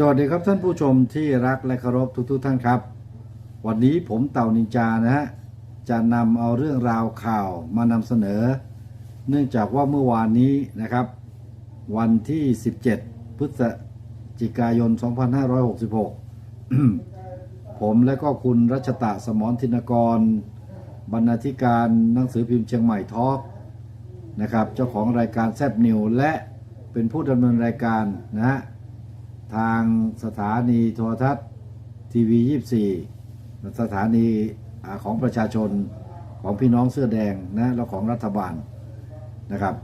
สวัสดีครับท่านผู้ชมที่รักและเคารพทุกๆท่านครับ วันนี้ผมเต่านินจานะฮะจะนำเอาเรื่องราวข่าวมานำเสนอ เนื่องจากว่าเมื่อวานนี้นะครับ วันที่ 17 พฤศจิกายน 2566 ผมและก็คุณรัชตะสมรธินกร บรรณาธิการหนังสือพิมพ์เชียงใหม่ทอล์กนะครับเจ้าของรายการแซบนิวและเป็นผู้ดำเนินรายการนะฮะ ทางสถานีโทรทัศน์ทีวี 24 สถานีของประชาชนของพี่น้องเสื้อแดงนะและของรัฐบาลนะครับ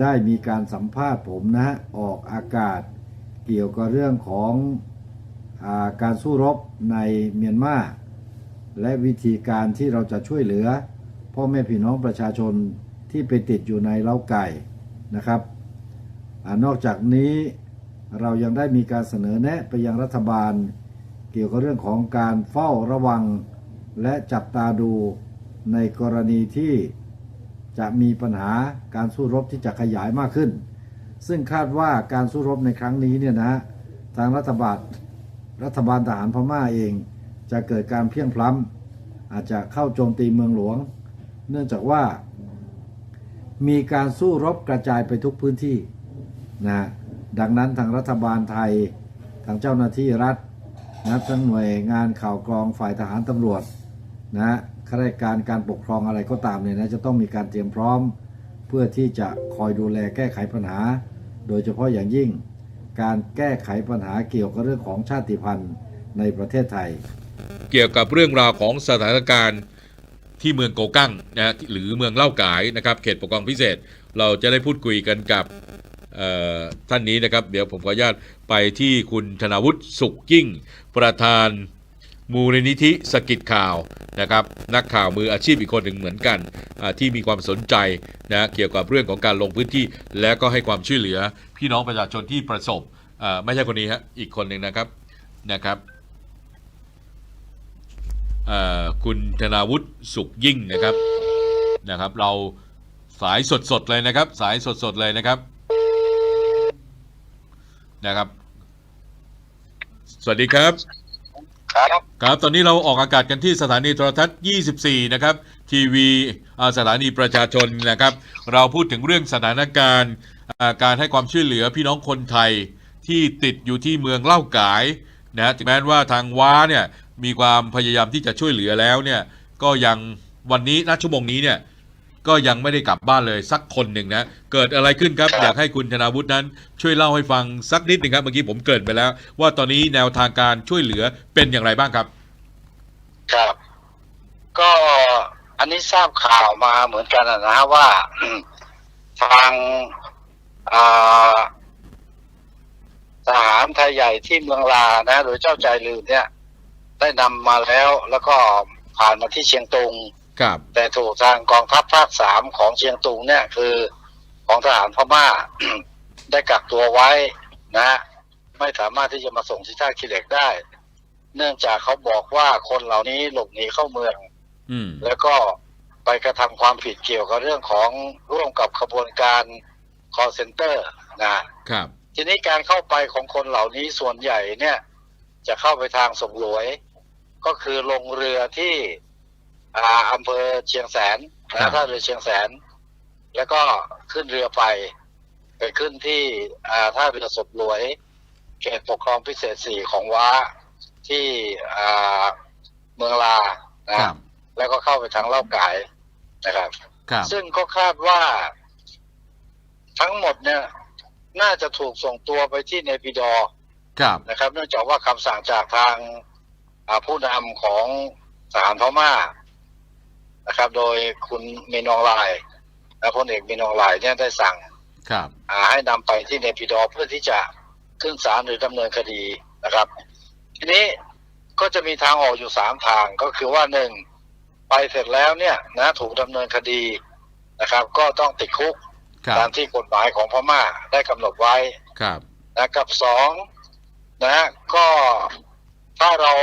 ได้มีการสัมภาษณ์ผมนะฮะออกอากาศเกี่ยวกับเรื่องของอาการสู้รบในเมียนมาและวิธีการที่เราจะช่วยเหลือ พ่อแม่พี่น้องประชาชนที่ไปติดอยู่ในเล้าไก่นะครับอนอกจากนี้ เรายังได้มีการเสนอแนะไปยังรัฐบาล เกี่ยวกับเรื่องของการเฝ้าระวัง และจับตาดูในกรณีที่จะมีปัญหาการสู้รบที่จะขยายมากขึ้น ซึ่งคาดว่าการสู้รบในครั้งนี้เนี่ยนะทางรัฐบาลรัฐบาลทหารพม่าเอง จะเกิดการเพียงพล้ำอาจจะเข้าโจมตีเมืองหลวง เนื่องจากว่า มีการสู้รบกระจายไปทุกพื้นที่นะ ดังนั้นทางรัฐบาลไทย ทางเจ้าหน้าที่รัฐนะทั้งหน่วยงานข่าวกรองฝ่ายทหารตำรวจนะข้าราชการการปกครองอะไรก็ตามเนี่ยนะจะต้องมีการเตรียมพร้อม เพื่อที่จะคอยดูแลแก้ไขปัญหา โดยเฉพาะอย่างยิ่ง การแก้ไขปัญหาเกี่ยวกับเรื่องของชาติพันธุ์ในประเทศไทย เกี่ยวกับเรื่องราวของสถานการณ์ที่เมืองโกกั้งนะฮะหรือเมืองเล่ากายนะครับเขตปกครองพิเศษ เราจะได้พูดคุยกันกับ ท่านนี้นะครับเดี๋ยวผมขออนุญาตไปที่คุณธนาวุฒิสุขยิ่ง ประธานมูลนิธิสกิจข่าวนะครับนักข่าวมืออาชีพอีกคนหนึ่งเหมือนกัน ที่มีความสนใจนะเกี่ยวกับเรื่องของการลงพื้นที่ และก็ให้ความช่วยเหลือ พี่น้องประชาชนที่ประสบไม่ใช่คนนี้ฮะอีกคนหนึ่งนะครับนะครับคุณธนาวุฒิสุขยิ่งนะครับนะครับ เราสายสดๆเลยนะครับ สายสดๆเลยนะครับ นะครับ สวัสดีครับ ครับครับตอนนี้เราออกอากาศกันที่สถานีโทรทัศน์ 24 นะครับ ทีวีอ่าสถานีประชาชนนะครับ เราพูดถึงเรื่องสถานการณ์อ่าการให้ความช่วยเหลือพี่น้องคนไทยที่ติดอยู่ที่เมืองเล่าก่ายนะฮะถึงแม้ว่าทางว้าเนี่ยมีความพยายามที่จะช่วยเหลือแล้วเนี่ยก็ยังวันนี้ณชั่วโมงนี้เนี่ย ก็ยังไม่ได้กลับบ้านเลยสักคนหนึ่งนะ เกิดอะไรขึ้นครับครับ อยากให้คุณธนาวุฒินั้น ช่วยเล่าให้ฟังสักนิดหนึ่งครับเมื่อกี้ผมเกริ่นไปแล้ว ว่าตอนนี้แนวทางการช่วยเหลือเป็นอย่างไรบ้างครับ ครับ ก็อันนี้ทราบข่าวมาเหมือนกันนะฮะว่าทางอ่าทหารไทยใหญ่ที่เมืองลานะโดยเจ้าใจลืมเนี่ย ได้นำมาแล้วแล้วก็ผ่านมาที่เชียงตุง ครับ แต่ถูกทางกองทัพภาคสามของเชียงตุงเนี่ยคือของทหารพม่า ได้กักตัวไว้นะไม่สามารถที่จะมาส่งที่ท่าขี้เหล็กได้ เนื่องจากเขาบอกว่าคนเหล่านี้หลบหนีเข้าเมือง อืมแล้วก็ไปกระทำความผิดเกี่ยวกับเรื่องของร่วมกับขบวนการ call center นะครับ ทีนี้การเข้าไปของคนเหล่านี้ส่วนใหญ่เนี่ย จะเข้าไปทางสมรวย ก็คือลงเรือที่ อ่าอำเภอเชียงแสนครันะบท่าเรือเชียงแสน แล้วก็ขึ้นเรือไป ไปขึ้นที่อ่าท่าเรือสมรวยเขตปกครองพิเศษสี่ของว้าที่อ่าเมืองลานะครับแล้วก็เข้าไปทางเล่าไก่ายนะครับครับ ซึ่งก็คาดว่า ทั้งหมดเนี่ย น่าจะถูกส่งตัวไปที่เนปิดอร์ครับนะครับ เนื่องจากว่าคำสั่งจากทางอ่าผู้นำของทหารพม่า นะครับ โดยคุณมินอองไลน์และพลเอกมินอองไลน์เนี่ยได้สั่งครับอ่าให้นำไปที่เนปิดอร์เพื่อที่จะขึ้นศาลหรือดำเนินคดีนะครับ ทีนี้ก็จะมีทางออกอยู่สามทางก็คือว่าหนึ่งไปเสร็จแล้วเนี่ยนะถูกดำเนินคดีนะครับ ก็ต้องติดคุกครับตามที่กฎหมายของพม่าได้กำหนดไว้ครับนะกับสองนะก็ถ้าเรา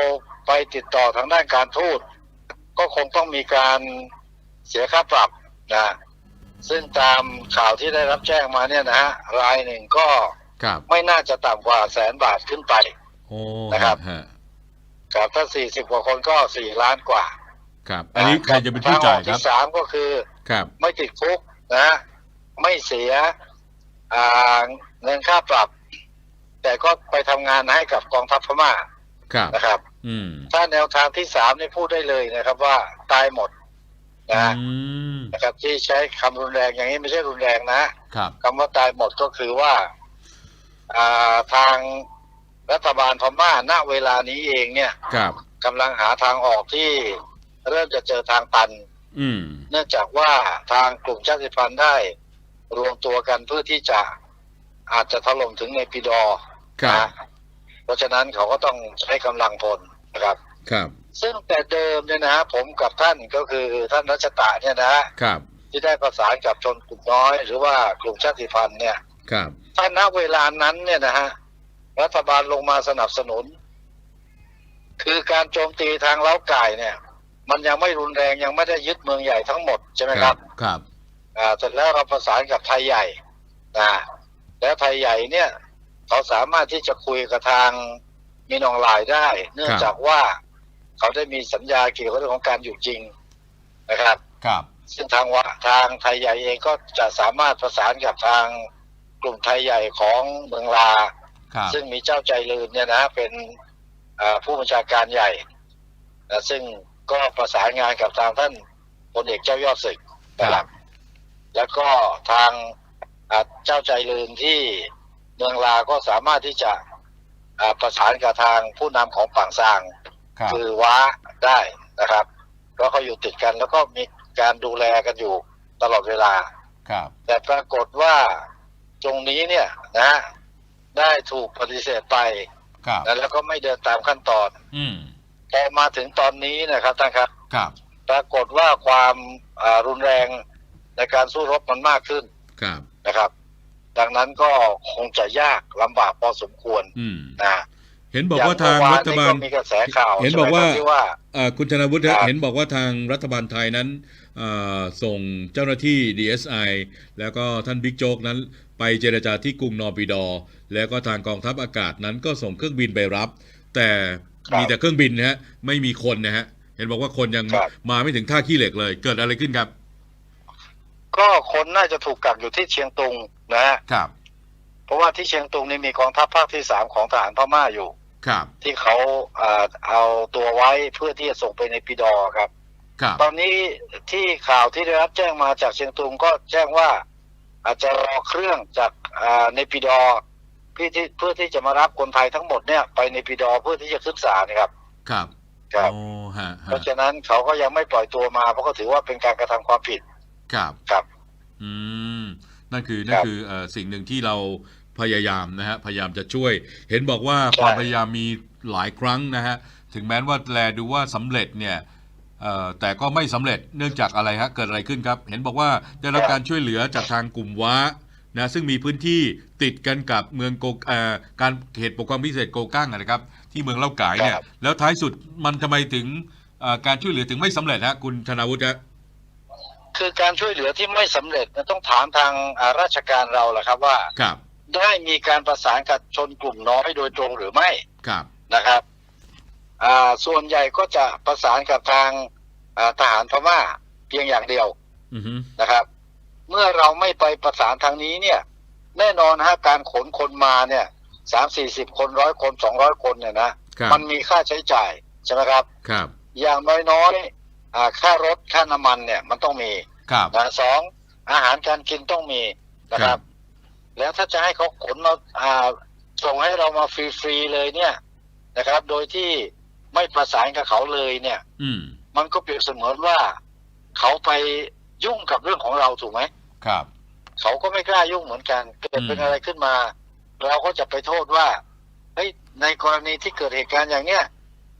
ไปติดต่อทางด้านการทูต ก็คงต้องมีการเสียค่าปรับนะซึ่งตามข่าวที่ได้รับแจ้งมาเนี่ยนะฮะรายหนึ่งก็ครับไม่น่าจะต่ำกว่าแสนบาทขึ้นไป โอ้นะครับ ฮะครับถ้าสี่สิบกว่าคนก็สี่ล้านกว่าครับ อันนี้ใครจะเป็นผู้จ่ายทงออกครับ ที่สามก็คือ ครับ ไม่ติดคุกนะ ไม่เสียอ่าเงินค่าปรับ แต่ก็ไปทำงานให้กับกองทัพพม่าครับ นะครับอืม ถ้าแนวทางที่สามนี่พูดได้เลยนะครับ ว่าตายหมดนะอืมนะครับที่ใช้คำรุนแรงอย่างนี้ไม่ใช่รุนแรงนะครับคำว่าตายหมดก็คือว่าอ่าทางรัฐบาลพม่าณเวลานี้เองเนี่ยครับกำลังหาทางออกที่เริ่มจะเจอทางตัน อืมเนื่องจากว่าทางกลุ่มชาติพันธุ์ได้ รวมตัวกันเพื่อที่จะอาจจะถล่มถึงในปีดอครับนะเพราะฉะนั้นเขาก็ต้องใช้กำลังพล นะครับ ครับ ซึ่งแต่เดิมเนี่ยนะผมกับท่านก็คือท่านรัชตะเนี่ยนะครับ ที่ได้ประสานกับชนกลุ่มน้อย หรือว่ากลุ่มชาติพันธุ์เนี่ย ครับถ้าณเวลานั้นเนี่ยนะฮะรัฐบาลลงมาสนับสนุน คือการโจมตีทางเล้าไก่เนี่ย มันยังไม่รุนแรงยังไม่ได้ยึดเมืองใหญ่ทั้งหมดใช่ไหมครับ ครับ อ่าเสร็จแล้วเราประสานกับไทยใหญ่นะแล้วไทยใหญ่เนี่ย เขาสามารถที่จะคุยกับทาง มีนองลายได้ เนื่องจากว่าเขาได้มีสัญญาเกี่ยวกับเรื่องของการอยู่จริงนะครับ ครับ ซึ่งทางวะทางไทยใหญ่เองก็จะสามารถประสานกับทางกลุ่มไทยใหญ่ของเมืองลาครับซึ่งมีเจ้าใจลืนเนี่ยนะเป็นอ่าผู้บัญชาการใหญ่นะซึ่งก็ประสานงานกับทางท่านพลเอกเจ้ายอดศึกนะครับ แล้วก็ทางอ่าเจ้าใจลืนที่เมืองลาก็สามารถที่จะอ่า ประสานกับทางผู้นำของฝั่งซางครับคือว้าได้นะครับเพราะเขาอยู่ติดกันแล้วก็มีการดูแลกันอยู่ตลอดเวลา ครับ แต่ปรากฏว่าตรงนี้เนี่ยนะ ได้ถูกปฏิเสธไปครับนะแล้วก็ไม่เดินตามขั้นตอน อืมพอมาถึงตอนนี้นะครับท่านครับ ครับ ปรากฏว่าความอ่ารุนแรงในการสู้รบมันมากขึ้น ครับนะครับ ดังนั้นก็คงจะยากลำบากพอสมควรอืมนะเห็นบอกว่าทางอย่รัฐบาลเมื่อวนนี้ก็มีกระแสข่าวเห็นบอกว่าใช่ไมครัที่ว่าเอ่อคุณธนวุฒิครัฮะบเห็นบอกว่าทางรัฐบาลไทยนั้นเอ่อส่งเจ้าหน้าที่ DSI แล้วก็ท่านบิ๊กโจ๊กนั้น ไปเจรจาที่กรุงนอร์ปิดอร์แล้วก็ทางกองทัพอากาศนั้นก็ส่งเครื่องบินไปรับ แต่ครับมีแต่เครื่องบินนะฮะไม่มีคนนะฮะเห็นบอกว่าคนยังครับมาไม่ถึงท่าขี้เหล็กเลย เกิดอะไรขึ้นครับ ก็คนน่าจะถูกกักอยู่ที่เชียงตุงนะฮะครับ เพราะว่าที่เชียงตุงนี่มีกองทัพภาคที่สามของทหารพม่าอยู่ ครับ ที่เขาอ่าเอาตัวไว้เพื่อที่จะส่งไปในปีดอครับ ครับ ตอนนี้ที่ข่าวที่ได้รับแจ้งมาจากเชียงตุงก็แจ้งว่า อาจจะรอเครื่องจากอ่าในปีดอเพื่อที่เพื่อที่จะมารับคนไทยทั้งหมดเนี่ยไปในปีดอเพื่อที่จะขึ้นศาลนะครับ ครับ ครับโอ้ฮะเพฮะราะฉะนั้นเขาก็ยังไม่ปล่อยตัวมาเพราะเขาถือว่าเป็นการกระทำความผิด ครับครับ อืม นั่นคือนั่นครับคือเอ่อสิ่งหนึ่งที่เราพยายามนะฮะพยายามจะช่วย เห็นบอกว่าใช่ความพยายามมีหลายครั้งนะฮะถึงแม้ว่าแลดูว่าสำเร็จเนี่ยเอ่อแต่ก็ไม่สำเร็จเนื่องจากอะไรฮะเกิดอะไรขึ้นครับ เห็นบอกว่าได้รับการช่วยเหลือจากทางกลุ่มว้านะซึ่งมีพื้นที่ติดกันกับเมืองโกเอ่อการเขตปกครองพิเศษโกกั้งอะนะครับ ที่เมืองเล่าก่ายเนี่ยครับแล้วท้ายสุดมันทำไมถึงเอ่อการช่วยเหลือถึงไม่สำเร็จฮะคุณธนาวุฒิฮะ คือการช่วยเหลือที่ไม่สำเร็จเนี่ยต้องถามทางอ่าราชการเราแหละครับว่าครับได้มีการประสานกับชนกลุ่มน้อยโดยตรงหรือไม่ครับนะครับอ่าส่วนใหญ่ก็จะประสานกับทางอ่าทหารพม่าเพียงอย่างเดียวอือฮึนะครับ เมื่อเราไม่ไปประสานทางนี้เนี่ย แน่นอนฮะการขนคนมาเนี่ยสามสี่สิบคนร้อยคนสองร้อยคนเนี่ยนะครับมันมีค่าใช้จ่ายใช่ไหมครับ ครับ อย่างน้อยๆอ่า ค่ารถค่าน้ำมันเนี่ยมันต้องมีครับ นะสองอาหารการกินต้องมีนะคครัรับ บ แล้วถ้าจะให้เขาขนมาอ่าส่งให้เรามาฟรีๆเลยเนี่ยนะครับ โดยที่ไม่ประสานกับเขาเลยเนี่ย อืมมันก็เปรียบเสมือนว่า เขาไปยุ่งกับเรื่องของเราถูกไหม ครับ เขาก็ไม่กล้ายุ่งเหมือนกันเกิดเป็นอืม อะไรขึ้นมา เราก็จะไปโทษว่าเฮ้ยในกรณีที่เกิดเหตุการณ์อย่างเนี้ย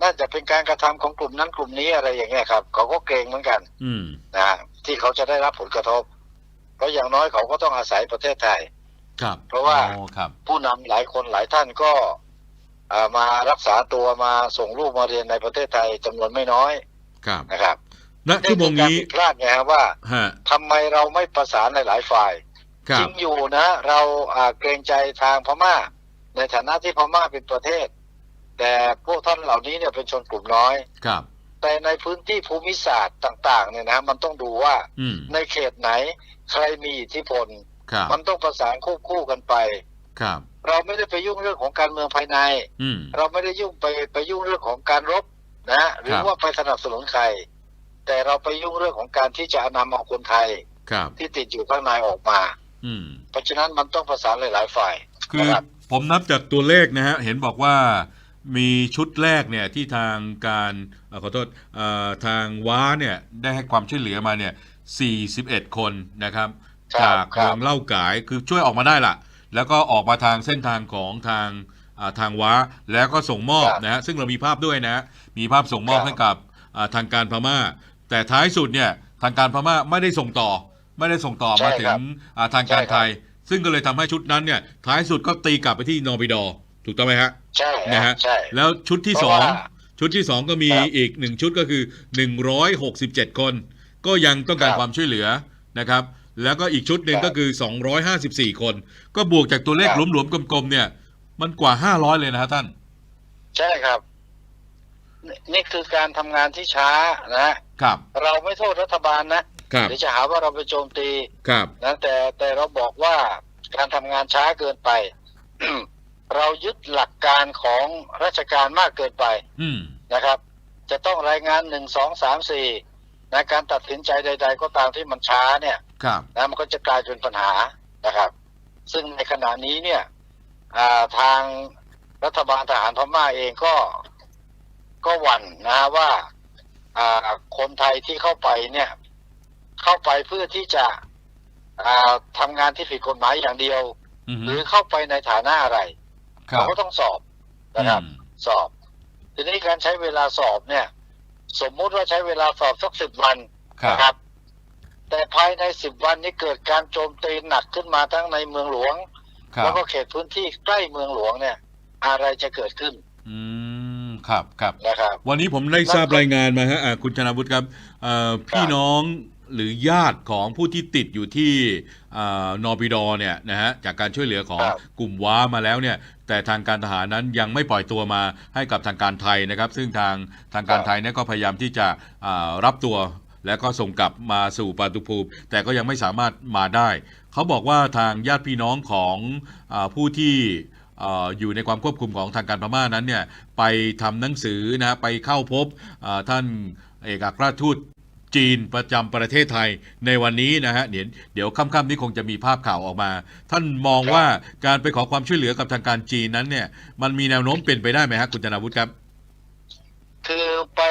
น่าจะเป็นการกระทำของกลุ่มนั้นกลุ่มนี้อะไรอย่างเงี้ยครับ เขาก็เกรงเหมือนกัน อืมนะฮะที่เขาจะได้รับผลกระทบ เพราะอย่างน้อยเขาก็ต้องอาศัยประเทศไทย ครับ เพราะว่าโอ้ครับผู้นำหลายคนหลายท่านก็อ่ามารักษาตัวมาส่งลูกมาเรียนในประเทศไทยจำนวนไม่น้อยครับนะครับณชั่วโมงนี้นี่คือการผิดพลาดไงครับว่าฮะทำไมเราไม่ประสานในหลายฝ่ายครัจริบงอยู่นะ เราอ่าเกรงใจทางพม่า ในฐานะที่พม่าเป็นประเทศ แต่พวกท่านเหล่านี้เนี่ยเป็นชนกลุ่มน้อยครับ แต่ในพื้นที่ภูมิศาสตร์ต่าง ๆ เนี่ยนะมันต้องดูว่าอืมในเขตไหนใครมีอิทธิพลครับมันต้องประสานควบคู่กันไปครับเราไม่ได้ไปยุ่งเรื่องของการเมืองภายในอืมเราไม่ได้ยุ่งไปไปยุ่งเรื่องของการรบนะหรือครับว่าไปสนับสนุนใคร แต่เราไปยุ่งเรื่องของการที่จะนำเอาคนไทยครับที่ติดอยู่ข้างในออกมาอืมเพราะฉะนั้นมันต้องประสานหลาย ๆ ฝ่าย คือนะครับผมนับจากตัวเลขนะฮะ เห็นบอกว่า มีชุดแรกเนี่ยที่ทางการเอ่อขอโทษเอ่อทางว้าเนี่ยได้ให้ความช่วยเหลือมาเนี่ย 41 คนนะครับครับจากครับเมืองเล่าก่ายคือช่วยออกมาได้ละแล้วก็ออกมาทางเส้นทางของทางอ่าทางว้าแล้วก็ส่งมอบครับนะฮะซึ่งเรามีภาพด้วยนะ มีภาพส่งมอบครับให้กับอ่าทางการพม่า แต่ท้ายสุดเนี่ยทางการพม่าไม่ได้ส่งต่อ ไม่ได้ส่งต่อใช่มาถึครังบอ่าทางการใช่ครับไทย ซึ่งก็เลยทำให้ชุดนั้นเนี่ยท้ายสุดก็ตีกลับไปที่นอร์บิดอร์ ถูกต้องไหมฮะใช่นะฮะใช่แล้วชุดที่เพสราะองว่าชุดที่สองก็มีครับอีกหนึ่งชุดก็คือ167คน ก็ยังต้องการครับความช่วยเหลือนะครับ แล้วก็อีกชุดหนึ่งครับก็คือ254คน ก็บวกจากตัวเลขครับหลวมๆกลมๆเนี่ย มันกว่า500เลยนะฮะท่าน ใช่ครับ นี่นี่คือการทำงานที่ช้านะฮะครับ เราไม่โทษรัฐบาลนะครับเดี๋ยวจะหาว่าเราไปโจมตีครับนะแต่แต่เราบอกว่าการทำงานช้าเกินไป เรายึดหลักการของราชการมากเกินไปอืมนะครับ จะต้องรายงานหนึ่งสองสามสี่นะการตัดสินใจใด ๆ ก็ตามที่มันช้าเนี่ยครับนะมันก็จะกลายเป็นปัญหานะครับ ซึ่งในขณะนี้เนี่ยอ่าทางรัฐบาลทหารพม่าเองก็ก็หวั่นนะว่าอ่าคนไทยที่เข้าไปเนี่ย เข้าไปเพื่อที่จะอ่าทำงานที่ผิดกฎหมายอย่างเดียวอืมหรือเข้าไปในฐานะอะไรครั เราบก็ต้องสอบนะครับอืมสอบ ทีนี้การใช้เวลาสอบเนี่ย สมมุติว่าใช้เวลาสอบสักสิบวันครับนะครับ แต่ภายในสิบวันนี้เกิดการโจมตีหนักขึ้นมาทั้งในเมืองหลวงครัแล้วบก็เขตพื้นที่ใกล้เมืองหลวงเนี่ย อะไรจะเกิดขึ้น อืมครับครับนะครับ วันนี้ผมได้ทราบรายงานมาฮะอ่าคุณชนาวุฒิครับเอ่อพี่น้องหรือญาติของผู้ที่ติดอยู่ที่อ่านอร์บิดอร์เนี่ยนะฮะจากการช่วยเหลือของครับกลุ่มว้ามาแล้วเนี่ย แต่ทางการทหารนั้นยังไม่ปล่อยตัวมาให้กับทางการไทยนะครับ ซึ่งทางทางการไทยเนี่ยก็พยายามที่จะรับตัวแล้วก็ส่งกลับมาสู่ปาตุภูมิ แต่ก็ยังไม่สามารถมาได้ เขาบอกว่าทางญาติพี่น้องของอผู้ที่อยู่ในความควบคุมของทางการพม่านั้นเนี่ยไปทำหนังสือนะไปเข้าพบท่านเอกอัครราชทูต จีนประจำประเทศไทยในวันนี้นะฮะเดี๋ยวเดี๋ยวค่ำๆนี้คงจะมีภาพข่าวออกมา ท่านมองว่าการไปขอความช่วยเหลือกับทางการจีนนั้นเนี่ย มันมีแนวโน้มเป็นไปได้ไหมฮะคุณธนาวุฒิครับ คือไป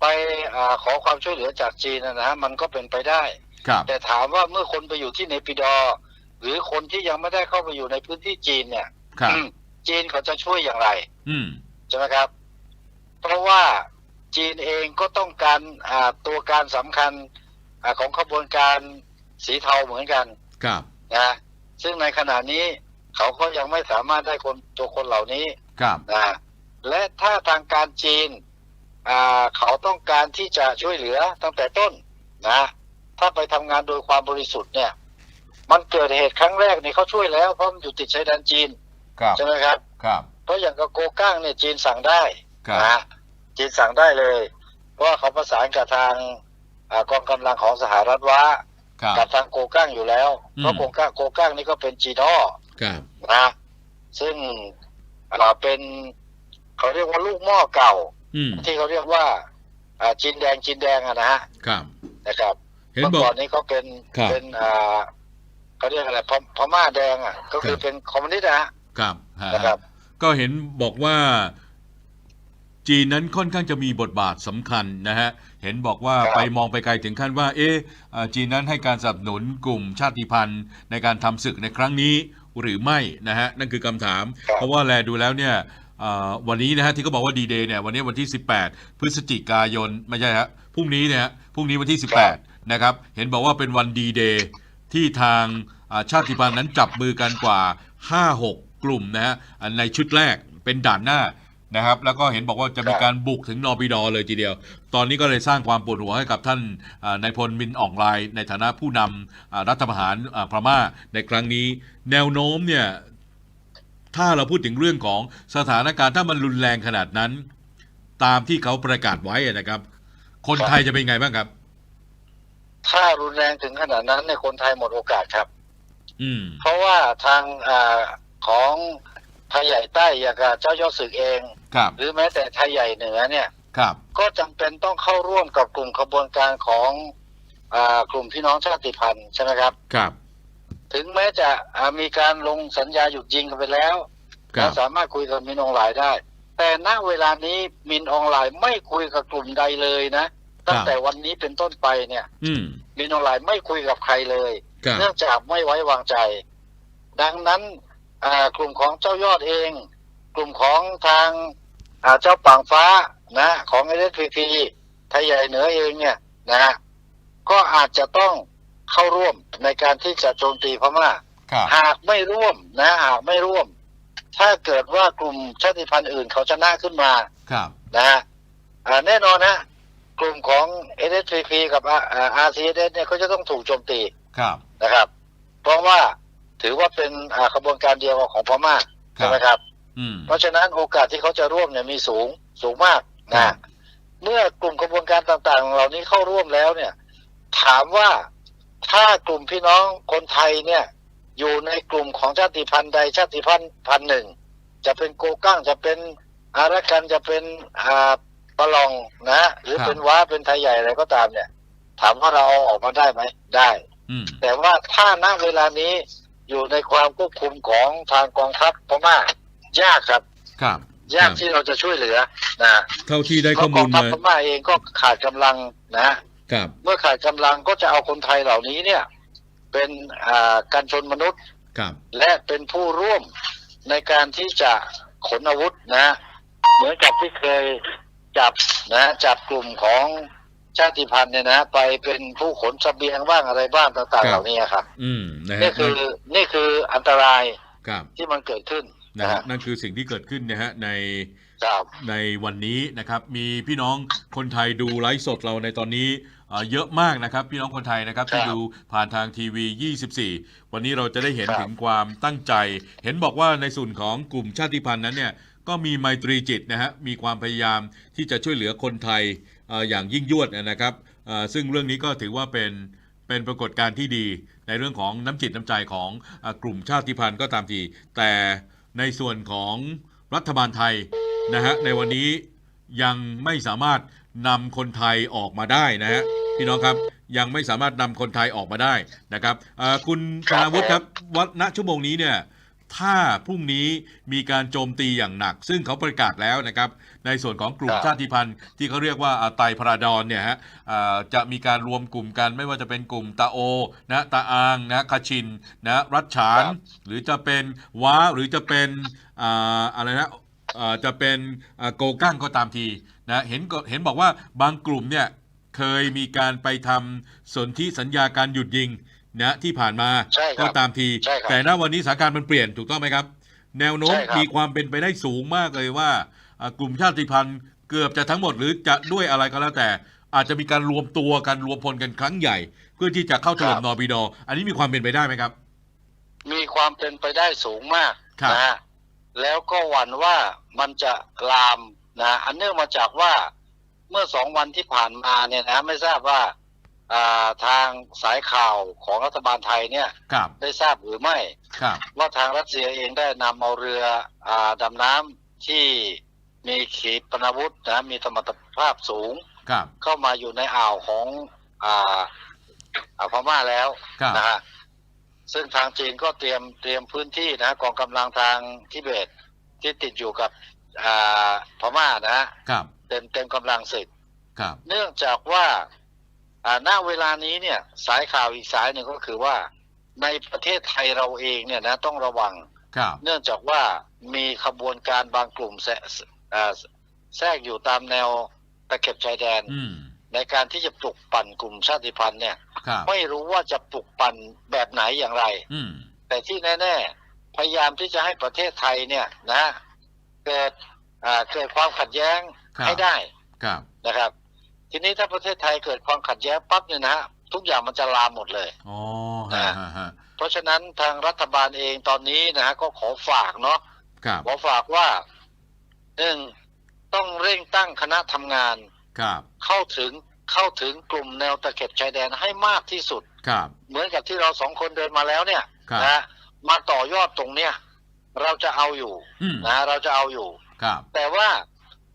ไปอาขอความช่วยเหลือจากจีนนะนะฮะมันก็เป็นไปได้ครับแต่ถามว่าเมื่อคนไปอยู่ที่เนปิดอร์หรือคนที่ยังไม่ได้เข้าไปอยู่ในพื้นที่จีนเนี่ยครับจีนเขาจะช่วยอย่างไร อืมใช่ไหมครับ เพราะว่า จีนเองก็ต้องการอ่าตัวการสำคัญอาของขบวนการสีเทาเหมือนกันครับนะซึ่งในขณะนี้เขาก็ยังไม่สามารถได้คนตัวคนเหล่านี้ครับนะและถ้าทางการจีนอ่าเขาต้องการที่จะช่วยเหลือตั้งแต่ต้นนะ ถ้าไปทำงานโดยความบริสุทธิ์เนี่ย มันเกิดเหตุครั้งแรกนี่เขาช่วยแล้วเพราะมันอยู่ติดชายแดนจีนครับใช่ไหมครับครับ เพราะอย่างกับโกก้างเนี่ยจีนสั่งได้ครับนะฮะ จีนสั่งได้เลย เพราะว่าเขาประสานกับทางอากองกำลังของสหรัฐว่าครับกับทางโกก้างอยู่แล้วอืมเพราะโกก้างโกก้างนี่ก็เป็นจีนอครับนะซึ่งอ่าเป็นเขาเรียกว่าลูกหม้อเก่าอืมที่เขาเรียกว่าอ่าจีนแดงจีนแดงอะนะฮะครับนะครับเห็นเมื่อบอก่อกนนี้เขาเป็นครับเป็นอ่าเขาเรียกอะไรพพม่าแดงอะ ก็คือครับเป็นคอมมิวนิสต์นะฮะครับฮะนะครับ ก็เห็นบอกว่า จีนนั้นค่อนข้างจะมีบทบาทสำคัญนะฮะ เห็นบอกว่าครับไปมองไปไกลถึงขั้นว่า เอ๊ะอ่าจีนนั้นให้การสนับสนุนกลุ่มชาติพันธุ์ ในการทำศึกในครั้งนี้หรือไม่นะฮะ นั่นคือคำถามครับเพราะว่าแลดูแล้วเนี่ยอ่าวันนี้นะฮะที่เขาบอกว่าดีเดย์เนี่ยวันนี้วันที่ 18 พฤศจิกายนไม่ใช่ฮะพรุ่งนี้เนี่ยฮะพรุ่งนี้วันที่ 18 นะครับ เห็นบอกว่าเป็นวันดีเดย์ที่ทางอ่าชาติพันธุ์นั้นจับมือกันกว่า 5-6 กลุ่มนะฮะอันในชุดแรกเป็นด่านหน้า นะครับ แล้วก็เห็นบอกว่าจะมีการบุกถึงนอร์บิดอร์เลยทีเดียว ตอนนี้ก็เลยสร้างความปวดหัวให้กับท่านอ่านายพลมินอ่องไลน์ในฐานะผู้นำอ่ารัฐประหารอ่าพม่าในครั้งนี้ แนวโน้มเนี่ยถ้าเราพูดถึงเรื่องของสถานการณ์ถ้ามันรุนแรงขนาดนั้น ตามที่เขาประกาศไว้อะนะครับ คนไทยจะเป็นไงบ้างครับ ถ้ารุนแรงถึงขนาดนั้นเนี่ยคนไทยหมดโอกาสครับ อืม เพราะว่าทางอาของ ไทยใหญ่ใต้อย่างกับเจ้ายอดศึกเอง ครับหรือแม้แต่ไทยใหญ่เหนือเนี่ย ครับก็จำเป็นต้องเข้าร่วมกับกลุ่มขบวนการของอากลุ่มพี่น้องชาติพันธุ์ใช่ไหมครับ ครับถึงแม้จะอ่ามีการลงสัญญาหยุดยิงกันไปแล้วครัและบสามารถคุยกับมินออนไลน์ได้ แต่ณเวลานี้มินออนไลน์ไม่คุยกับกลุ่มใดเลยนะตั้งแต่วันนี้เป็นต้นไปเนี่ย อืมมินออนไลน์ไม่คุยกับใครเลย ครับเนื่องจากไม่ไว้วางใจ ดังนั้นอ่า กลุ่มของเจ้ายอดเอง กลุ่มของทางอ่าเจ้าป่างฟ้านะ ของเอสพีพีไทยใหญ่เหนือเองเนี่ยนะฮะก็อาจจะต้องเข้าร่วมในการที่จะโจมตีพม่าครับหากไม่ร่วมนะหากไม่ร่วม ถ้าเกิดว่ากลุ่มชาติพันธุ์อื่นเขาชนะขึ้นมาครับนะฮะอ่าแน่นอนนะกลุ่มของ s s p p กับอ่า RCS เนี่ยเขาจะต้องถูกโจมตีครับนะครับ เพราะว่า ถือว่าเป็นอ่าขบวนการเดียวกับของพม่าครัใช่บไหมครับอืมเพราะฉะนั้นโอกาสที่เขาจะร่วมเนี่ยมีสูงสูงมากครันะบเมื่อกลุ่มขบวนการต่างๆ เหล่านี้เข้าร่วมแล้วเนี่ย ถามว่าถ้ากลุ่มพี่น้องคนไทยเนี่ย อยู่ในกลุ่มของชาติพันธุ์ใดชาติพันธุ์พันธุ์หนึ่งจะเป็นโกกั้งจะเป็นอารักันจะเป็นอ่าปะลองนะ หรือครับเป็นว้าเป็นไทยใหญ่อะไรก็ตามเนี่ย ถามว่าเราเอาออกมาได้ไหมได้อืมแต่ว่าถ้าณเวลานี้ อยู่ในความควบคุมของทางกองทัพพม่ายากครับ ครับ ยากครับที่เราจะช่วยเหลือนะเท่าที่ได้เพข้อราะกมูองลทัพมาพม่าเองก็ขาดกำลังนะครับ เมื่อขาดกำลังก็จะเอาคนไทยเหล่านี้เนี่ย เป็นอ่าการชนมนุษย์ครับและเป็นผู้ร่วมในการที่จะขนอาวุธนะ เหมือนกับที่เคยจับนะจับกลุ่มของ ชาติพันธุ์เนี่ยนะไปเป็นผู้ขนเสบียงบ้างอะไรบ้างต่างๆ เหล่านี้ครับอืมนะฮะนี่คือนี่คืออันตรายครับที่มันเกิดขึ้นนะนะฮะฮะนั่นคือสิ่งที่เกิดขึ้นนะฮะในครับในวันนี้นะครับมีพี่น้องคนไทยดูไลฟ์สดเราในตอนนี้เอ่อเยอะมากนะครับ พี่น้องคนไทยนะครับครับที่ดูผ่านทางทีวี 24 วันนี้เราจะได้เห็นครับถึงความตั้งใจ เห็นบอกว่าในส่วนของกลุ่มชาติพันธุ์นั้นเนี่ยก็มีไมตรีจิตนะฮะมีความพยายามที่จะช่วยเหลือคนไทยเอย่างยิ่งยวดนะครับซึ่งเรื่องนี้ก็ถือว่าเป็นเป็นปรากฏการณ์ที่ดีในเรื่องของน้ำจิตน้ำใจของกลุ่มชาติพันธุ์ก็ตามทีแต่ในส่วนของรัฐบาลไทยนะฮะในวันนี้ยังไม่สามารถนำคนไทยออกมาได้นะฮะพี่น้องครับยังไม่สามารถนำคนไทยออกมาได้นะครับคุณธนาวุฒิครับวัดณชั่วโมงนี้เนี่ย ถ้าพรุ่งนี้มีการโจมตีอย่างหนัก ซึ่งเขาประกาศแล้วนะครับ ในส่วนของกลุ่มครับชาติพันธุ์ที่เขาเรียกว่าอ่าไตรพราดอนเนี่ยฮะอ่าจะมีการรวมกลุ่มกันไม่ว่าจะเป็นกลุ่มตาโอนะตาอางนะคาชินนะรัชฉาน หรือจะเป็นว้าหรือจะเป็นอ่าอะไรนะเอ่อจะเป็นเอ่อโกกั้งก็ตามทีนะเห็นก็เห็นบอกว่าบางกลุ่มเนี่ยเคยมีการไปทำสนธิสัญญาการหยุดยิง นะที่ผ่านมาใช่ครับก็ตามทีใช่ครับแต่ณวันนี้สถานการณ์มันเปลี่ยนถูกต้องไหมครับ แนวโน้มใช่ครับมีความเป็นไปได้สูงมากเลยว่าอ่า กลุ่มชาติพันธุ์เกือบจะทั้งหมดหรือจะด้วยอะไรก็แล้วแต่ อาจจะมีการรวมตัวกันรวมพลกันครั้งใหญ่ เพื่อที่จะเข้าถล่มนอร์บีดอร์อันนี้มีความเป็นไปได้ไหมครับ มีความเป็นไปได้สูงมากครับนะฮะแล้วก็หวั่นว่ามันจะลามนะอันเนื่องมาจากว่าเมื่อสองวันที่ผ่านมาเนี่ยนะไม่ทราบว่าอ่า ทางสายข่าวของรัฐบาลไทยเนี่ยครับ ได้ทราบหรือไม่ครับ ว่าทางรัสเซียเองได้นำเอาเรืออาดำน้ำที่มีขีปนาวุธนะมีสมรรถภาพสูง ครับ เข้ามาอยู่ในอ่าวของอ่าอ่าพม่าแล้วครับ นะฮะซึ่งทางจีนก็เตรียมเตรียมพื้นที่นะกองกำลังทางทิเบตที่ติดอยู่กับอ่าพม่านะฮะครับ เต็มเต็มกำลังศึก ครับ เนื่องจากว่าอ่า ณเวลานี้เนี่ยสายข่าวอีกสายหนึ่งก็คือว่า ในประเทศไทยเราเองเนี่ยนะต้องระวังครับเนื่องจากว่ามีขบวนการบางกลุ่มแทรกอ่าแทรกอยู่ตามแนวตะเข็บชายแดนอืมในการที่จะปลุกปั่นกลุ่มชาติพันธุ์เนี่ยครับไม่รู้ว่าจะปลุกปั่นแบบไหนอย่างไรอืมแต่ที่แน่ ๆ พยายามที่จะให้ประเทศไทยเนี่ยนะเกิดอ่าเกิดความขัดแย้งครับให้ได้ครับนะครับ ทีนี้ถ้าประเทศไทยเกิดความขัดแย้งปั๊บเนี่ยนะฮะทุกอย่างมันจะลามหมดเลยอ๋อฮะฮะฮะเพราะฉะนั้นทางรัฐบาลเองตอนนี้นะฮะก็ขอฝากเนาะครับขอฝากว่าหนึ่งต้องเร่งตั้งคณะทำงานครับเข้าถึงเข้าถึงกลุ่มแนวตะเข็บชายแดนให้มากที่สุดครับเหมือนกับที่เราสองคนเดินมาแล้วเนี่ยครับนะฮะมาต่อยอดตรงเนี้ยเราจะเอาอยู่อืมนะเราจะเอาอยู่ครับแต่ว่า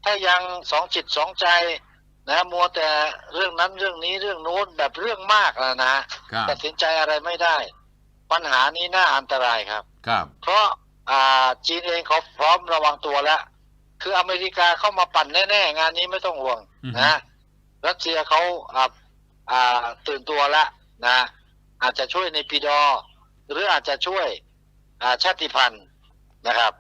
ถ้ายังสองจิตสองใจ นะมัวแต่เรื่องนั้นเรื่องนี้เรื่องโน้นแบบเรื่องมากนะนะครับตัดสินใจอะไรไม่ได้ ปัญหานี้น่าอันตรายครับ ครับ เพราะอ่าจีนเองเขาพร้อมระวังตัวแล้ว คืออเมริกาเข้ามาปั่นแน่ๆ งานนี้ไม่ต้องห่วงอือฮึนะรัสเซียเขาอ่าอ่าตื่นตัวแล้วนะ อาจจะช่วยในปีดอ หรืออาจจะช่วยอ่าชาติพันธุ์นะครับ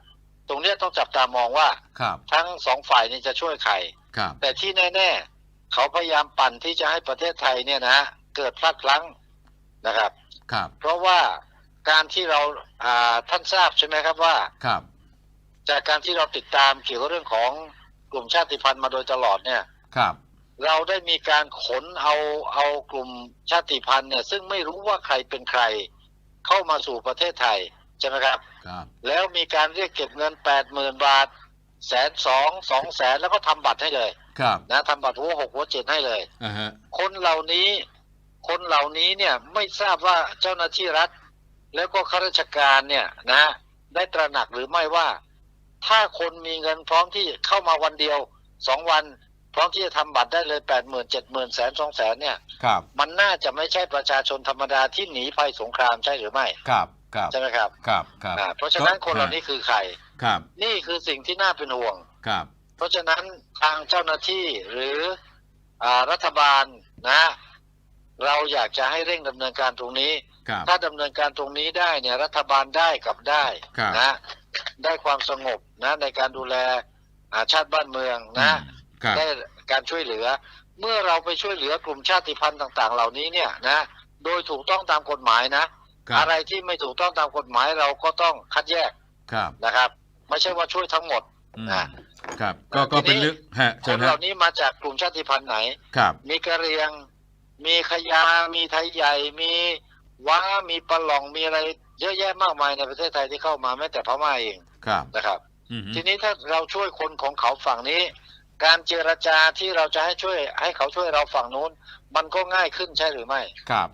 ตรงเนี้ยต้องจับตามองว่าครับทั้งสองฝ่ายนี้จะช่วยใครครับแต่ที่แน่ ๆ เขาพยายามปั่นที่จะให้ประเทศไทยเนี่ยนะฮะเกิดพลาดพลั้งนะครับ ครับ เพราะว่าการที่เราอ่าท่านทราบใช่ไหมครับว่า ครับ จากการที่เราติดตามเกี่ยวกับเรื่องของกลุ่มชาติพันธุ์มาโดยตลอดเนี่ย ครับ เราได้มีการขนเอาเอากลุ่มชาติพันธุ์เนี่ย ซึ่งไม่รู้ว่าใครเป็นใคร เข้ามาสู่ประเทศไทยใช่ไหมครับ ครับ แล้วมีการเรียกเก็บเงินแปดหมื่นบาท แสนสองสองแสนแล้วก็ทำบัตรให้เลย ครับนะทำบัตรหัวหกหัวเจ็ดให้เลยอ่าฮะคนเหล่านี้ คนเหล่านี้เนี่ยไม่ทราบว่าเจ้าหน้าที่รัฐ แล้วก็ข้าราชการเนี่ยนะ ได้ตระหนักหรือไม่ว่า ถ้าคนมีเงินพร้อมที่เข้ามาวันเดียวสองวันพร้อมที่จะทำบัตรได้เลยแปดหมื่นเจ็ดหมื่นแสนสองแสนเนี่ย ครับ มันน่าจะไม่ใช่ประชาชนธรรมดาที่หนีภัยสงครามใช่หรือไม่ ครับ ครับใช่ไหมครับครับครับอ่าเพราะฉะนั้นคนเหล่านี้คือใครครับ นี่คือสิ่งที่น่าเป็นห่วงครับ เพราะฉะนั้นทางเจ้าหน้าที่หรืออารัฐบาลนะเราอยากจะให้เร่งดำเนินการตรงนี้ครับถ้าดำเนินการตรงนี้ได้เนี่ยรัฐบาลได้กับได้ครับนะได้ความสงบนะในการดูแลอ่าชาติบ้านเมืองนะครับได้การช่วยเหลือ เมื่อเราไปช่วยเหลือกลุ่มชาติพันธุ์ต่าง ๆ เหล่านี้เนี่ยนะโดยถูกต้องตามกฎหมายนะ ครับอะไรที่ไม่ถูกต้องตามกฎหมายเราก็ต้องคัดแยกครับนะครับ ไม่ใช่ว่าช่วยทั้งหมดอืมนะครับ ก็ก็เป็นเรื่องฮะคเชิญนฮะเหล่านี้มาจากกลุ่มชาติพันธุ์ไหนครับ มีกะเหรียง มีขยา มีไทยใหญ่ มีว้า มีปะหลอง มีอะไรเยอะแยะมากมายในประเทศไทยที่เข้ามาแม้แต่พม่าเองครับนะครับอืมฮึทีนี้ถ้าเราช่วยคนของเขาฝั่งนี้ การเจรจาที่เราจะให้ช่วย ให้เขาช่วยเราฝั่งนู้น มันก็ง่ายขึ้นใช่หรือไม่ครับ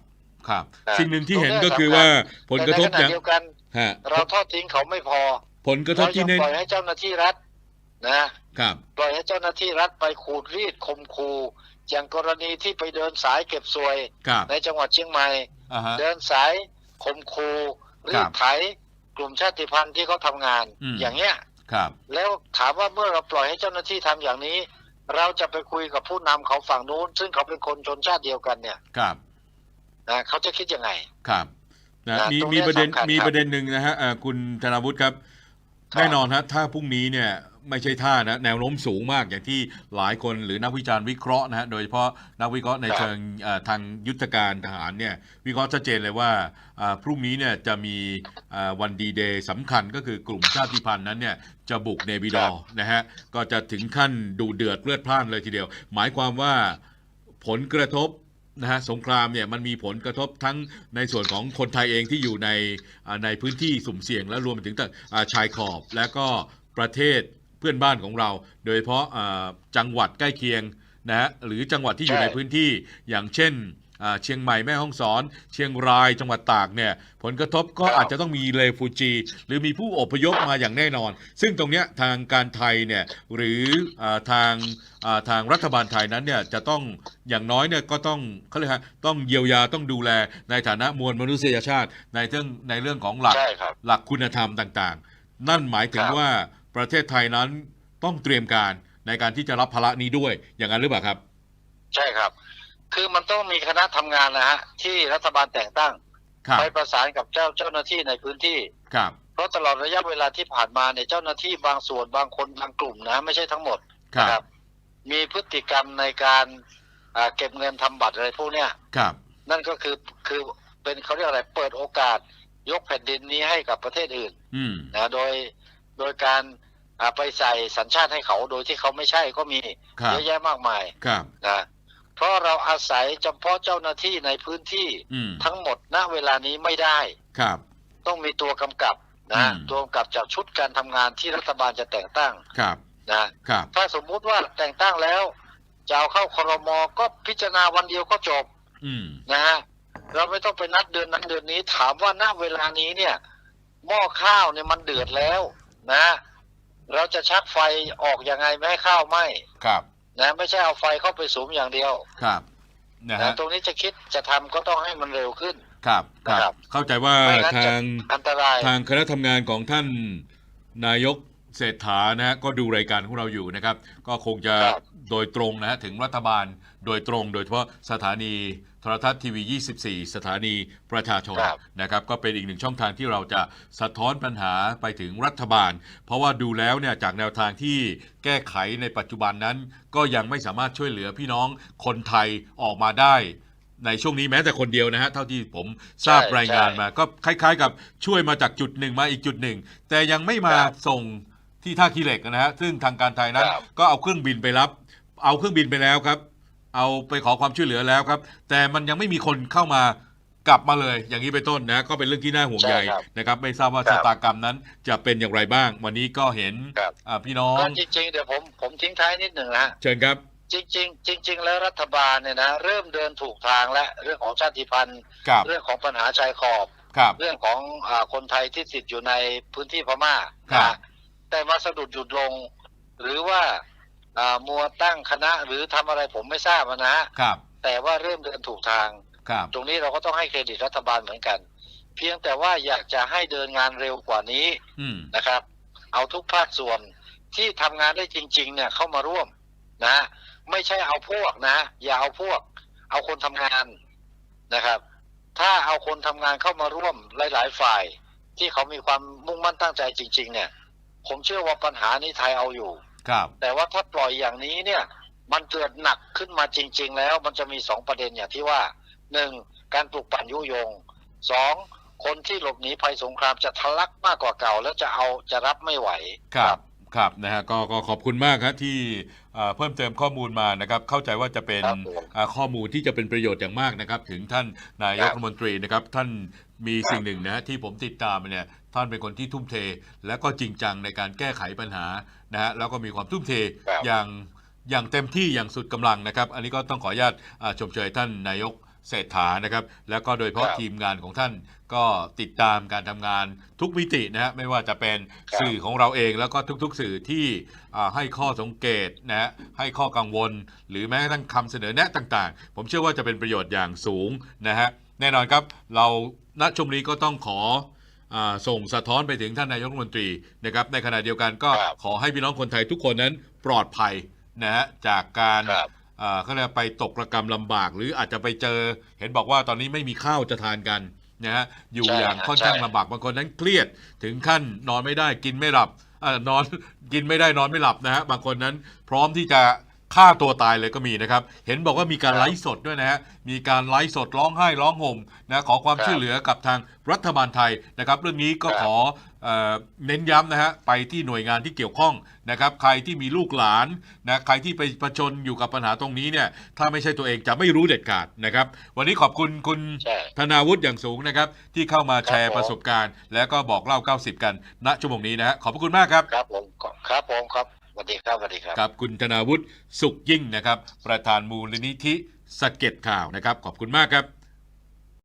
ครับอ่าสิ่งหนึ่งที่เห็นตรงเนี้ก็ยคือสำคัญว่าผลกแต่ระในทขบณะอย่างเดียวกันฮะเราทอดทิ้งเขาไม่พอ ผลกระทบเราที่ยังเน้นปล่อยให้เจ้าหน้าที่รัฐนะครับปล่อยให้เจ้าหน้าที่รัฐไปขูดรีดข่มขู่อย่างกรณีที่ไปเดินสายเก็บสวยครับในจังหวัดเชียงใหม่อ่าฮะเดินสายข่มขู่รีครัดบไถกลุ่มชาติพันธุ์ที่เขาทำงานอืมอย่างเงี้ยครับ แล้วถามว่าเมื่อเราปล่อยให้เจ้าหน้าที่ทำอย่างนี้ เราจะไปคุยกับผู้นำเขาฝั่งนู้น ซึ่งเขาเป็นคนชนชาติเดียวกันเนี่ยครับ นะเขาจะคิดยังไงครับนะนะมีตรงมีเนี้ยประเด็นสำคัญมีครับประเด็นหนึ่งนะฮะเอ่อคุณธนาวุฒิครับครับ แน่นอนฮะถ้าพรุ่งนี้เนี่ยไม่ใช่ท่านะแนวโน้มสูงมากอย่างที่หลายคนหรือนักวิจารณ์วิเคราะห์นะฮะโดยเฉพาะนักวิเคราะห์ในครับเชิงเอ่อทางยุทธการทหารเนี่ยวิเคราะห์ชัดเจนเลยว่าอ่าพรุ่งนี้เนี่ยจะมีอ่าวันดีเดย์สำคัญก็คือกลุ่มชาติพันธุ์นั้นเนี่ยจะบุกเนบิดอครัร์บนะฮะก็จะถึงขั้นดูเดือดเลือดพล่านเลยทีเดียว หมายความว่าผลกระทบ นะฮะสงครามเนี่ยมันมีผลกระทบทั้งในส่วนของคนไทยเองที่อยู่ในในพื้นที่สุ่มเสี่ยง และรวมไปถึงต่อ่าชายขอบ และก็ประเทศเพื่อนบ้านของเรา โดยเฉพาะจังหวัดใกล้เคียงนะฮะหรือจังหวัดที่อยู่ในพื้นที่อย่างเช่นอ เชียงใหม่แม่ฮ่องสอน เชียงรายจังหวัดตากเนี่ยผลกระทบก็ครับอาจจะต้องมีเลฟูจี หรือมีผู้อพยพมาอย่างแน่นอน ซึ่งตรงเนี้ยทางการไทยเนี่ยหรืออาทางอ่าทางรัฐบาลไทยนั้นเนี่ยจะต้องอย่างน้อยเนี่ยก็ต้องเขาเรียกฮะต้องเยียวยาต้องดูแลในฐานะมวลมนุษยชาติในเรื่องในเรื่องของหลักใช่ครับหลักคุณธรรมต่างๆ นั่นหมายถึงครับว่าประเทศไทยนั้นต้องเตรียมการในการที่จะรับภาระนี้ด้วยอย่างนั้นหรือเปล่าครับ ใช่ครับ คือมันต้องมีคณะทำงานนะฮะที่รัฐบาลแต่งตั้งครับไปประสานกับเจ้าเจ้าหน้าที่ในพื้นที่ครับเพราะตลอดระยะเวลาที่ผ่านมาเนี่ยเจ้าหน้าที่บางส่วนบางคนบางกลุ่มนะ ไม่ใช่ทั้งหมดครับนะมีพฤติกรรมในการอ่าเก็บเงินทำบัตรอะไรพวกเนี้ยครับ นั่นก็คือคือเป็นเขาเรียกอะไรเปิดโอกาสยกแผ่นดินนี้ให้กับประเทศอื่นอืมนะโดยโดยการอ่าไปใส่สัญชาติให้เขาโดยที่เขาไม่ใช่ก็มีครับเยอะแยะมากมายครับนะ เพราะเราอาศัยเฉพาะเจ้าหน้าที่ในพื้นที่อืมทั้งหมดณเวลานี้ไม่ได้ครับ ต้องมีตัวกำกับนะอืมรวมกับจากชุดการทำงานที่รัฐบาลจะแต่งตั้งครับนะครับถ้าสมมุติว่าแต่งตั้งแล้วจะเอาเข้าครมก็พิจารณาวันเดียวก็จบอืมนะฮะเราไม่ต้องไปนัดเดือนนั้นเดือนนี้ ถามว่าณเวลานี้เนี่ยหม้อข้าวเนี่ยมันเดือดแล้วนะ เราจะชักไฟออกยังไงไม่ให้ข้าวไหมครับ นะไม่ใช่เอาไฟเข้าไปสุมอย่างเดียวครับนะนะฮะตรงนี้จะคิดจะทำก็ต้องให้มันเร็วขึ้น ครับคครัรับบเข้าใจว่าไม่งั้นจะทาง อันตราย ทางคณะทำงานของท่านนายกเศรษฐานะฮะก็ดูรายการของเราอยู่นะครับ ก็คงจะครับ โดยตรงนะฮะถึงรัฐบาลโดยตรงโดยเฉพาะสถานี โทรทัศน์ทีวี 24 สถานีประชาชนครับ นะครับก็เป็นอีกหนึ่งช่องทางที่เราจะสะท้อนปัญหาไปถึงรัฐบาล เพราะว่าดูแล้วเนี่ยจากแนวทางที่แก้ไขในปัจจุบันนั้น ก็ยังไม่สามารถช่วยเหลือพี่น้องคนไทยออกมาได้ ในช่วงนี้แม้แต่คนเดียวนะฮะเท่าที่ผมทราบใช่รายงานใช่มา ก็คล้าย ๆ กับช่วยมาจากจุดหนึ่งมาอีกจุดหนึ่ง แต่ยังไม่มาครับส่งที่ท่าขี้เหล็กนะฮะซึ่งทางการไทยนั้น ครับ ก็เอาเครื่องบินไปรับ เอาเครื่องบินไปแล้วครับ เอาไปขอความช่วยเหลือแล้วครับ แต่มันยังไม่มีคนเข้ามากลับมาเลย อย่างนี้เป็นต้นนะก็เป็นเรื่องที่น่าห่วงใยใช่ครับนะครับ ไม่ทราบว่าครัชะบตากรรมนั้นจะเป็นอย่างไรบ้าง วันนี้ก็เห็นครับอ่าพี่น้องก็จริงๆเดี๋ยวผมผมทิ้งท้ายนิดหนึ่งนะฮะเชิญครับ จริง ๆ จริง ๆ แล้วรัฐบาลเนี่ยนะเริ่มเดินถูกทางและเรื่องของชาติพันธุ์ครับเรื่องของปัญหาชายขอบครับเรื่องของอาคนไทยที่ติดอยู่ในพื้นที่พม่าครับนะแต่มาสะดุดหยุดลง หรือว่าอ่า มัวตั้งคณะหรือทำอะไรผมไม่ทราบนะฮะครับ แต่ว่าเริ่มเดินถูกทางครับตรงนี้เราก็ต้องให้เครดิตรัฐบาลเหมือนกัน เพียงแต่ว่าอยากจะให้เดินงานเร็วกว่านี้อืมนะครับ เอาทุกภาคส่วนที่ทำงานได้จริง ๆ เนี่ยเข้ามาร่วมนะ ไม่ใช่เอาพวกนะ อย่าเอาพวก เอาคนทำงานนะครับ ถ้าเอาคนทำงานเข้ามาร่วมหลาย ๆ ฝ่าย ที่เขามีความมุ่งมั่นตั้งใจจริง ๆ เนี่ย ผมเชื่อว่าปัญหานี้ไทยเอาอยู่ ครับ แต่ว่าถ้าปล่อยอย่างนี้เนี่ย มันเกิดหนักขึ้นมาจริง ๆ แล้วมันจะมีสองประเด็นอย่างที่ว่าหนึ่งการปลุกปั่นยุยงสองคนที่หลบหนีภัยสงครามจะทะลักมากกว่าเก่า แล้วจะเอาจะรับไม่ไหวครับครับนะฮะก็ก็ขอบคุณมากครับที่เอ่อเพิ่มเติมข้อมูลมานะครับเข้าใจว่าจะเป็นครับผมอ่าข้อมูลที่จะเป็นประโยชน์อย่างมากนะครับ ถึงท่านนายกครับรัฐมนตรีนะครับท่านมีสิ่งหนึ่งนะฮะที่ผมติดตามเนี่ย ท่านเป็นคนที่ทุ่มเท และก็จริงจังในการแก้ไขปัญหานะฮะแล้วก็มีความทุ่มเทครับอย่างอย่างเต็มที่อย่างสุดกำลังนะครับ อันนี้ก็ต้องขออนุญาตอ่าชมเชยท่านนายกเศรษฐานะครับ แล้วก็โดยเฉพาะครับทีมงานของท่านก็ติดตามการทำงานทุกมิตินะฮะไม่ว่าจะเป็นครับ สื่อของเราเองแล้วก็ทุกๆสื่อที่อ่าให้ข้อสังเกตนะฮะให้ข้อกังวล หรือแม้กระทั่งคำเสนอแนะต่างๆ ผมเชื่อว่าจะเป็นประโยชน์อย่างสูงนะฮะแน่นอนครับเราณชมนี้ก็ต้องขออา ส่งสะท้อนไปถึงท่านนายกรัฐมนตรีนะครับในขณะเดียวกันก็ครับขอให้พี่น้องคนไทยทุกคนนั้นปลอดภัยนะฮะจากการครับอ่าเขาเรียกว่าไปตกระกรรมลำบาก หรืออาจจะไปเจอ เห็นบอกว่าตอนนี้ไม่มีข้าวจะทานกันนะฮะอยู่ใช่อย่างฮะค่อนข้างใช่ลำบากบางคนนั้นเครียดถึงขั้นนอนไม่ได้กินไม่หลับอานอนกินไม่ได้นอนไม่หลับนะฮะบางคนนั้นพร้อมที่จะ ฆ่าตัวตายเลยก็มีนะครับ เห็นบอกว่ามีการครับไลฟ์สดด้วยนะฮะ มีการไลฟ์สดร้องไห้ร้องห่มนะขอความครับช่วยเหลือกับทางรัฐบาลไทยนะครับ เรื่องนี้ก็ครับขอเอ่อเน้นย้ำนะฮะไปที่หน่วยงานที่เกี่ยวข้องนะครับใครที่มีลูกหลานนะใครที่ไปประชนอยู่กับปัญหาตรงนี้เนี่ยถ้าไม่ใช่ตัวเองจะไม่รู้เด็ดขาดนะครับ วันนี้ขอบคุณคุณใช่ธนาวุฒิอย่างสูงนะครับ ที่เข้ามาแชครัร์บผมประสบการณ์ และก็บอกเล่า 90 กันณชั่วโมงนี้นะฮะขอบพระคุณมากครับ ครับผมครับผมครับ สวัสดีครับสวัสดีครับครับคุณธนาวุฒิสุขยิ่งนะครับ ประธานมูลนิธิสะเก็ดข่าวนะครับ ขอบคุณมากครับ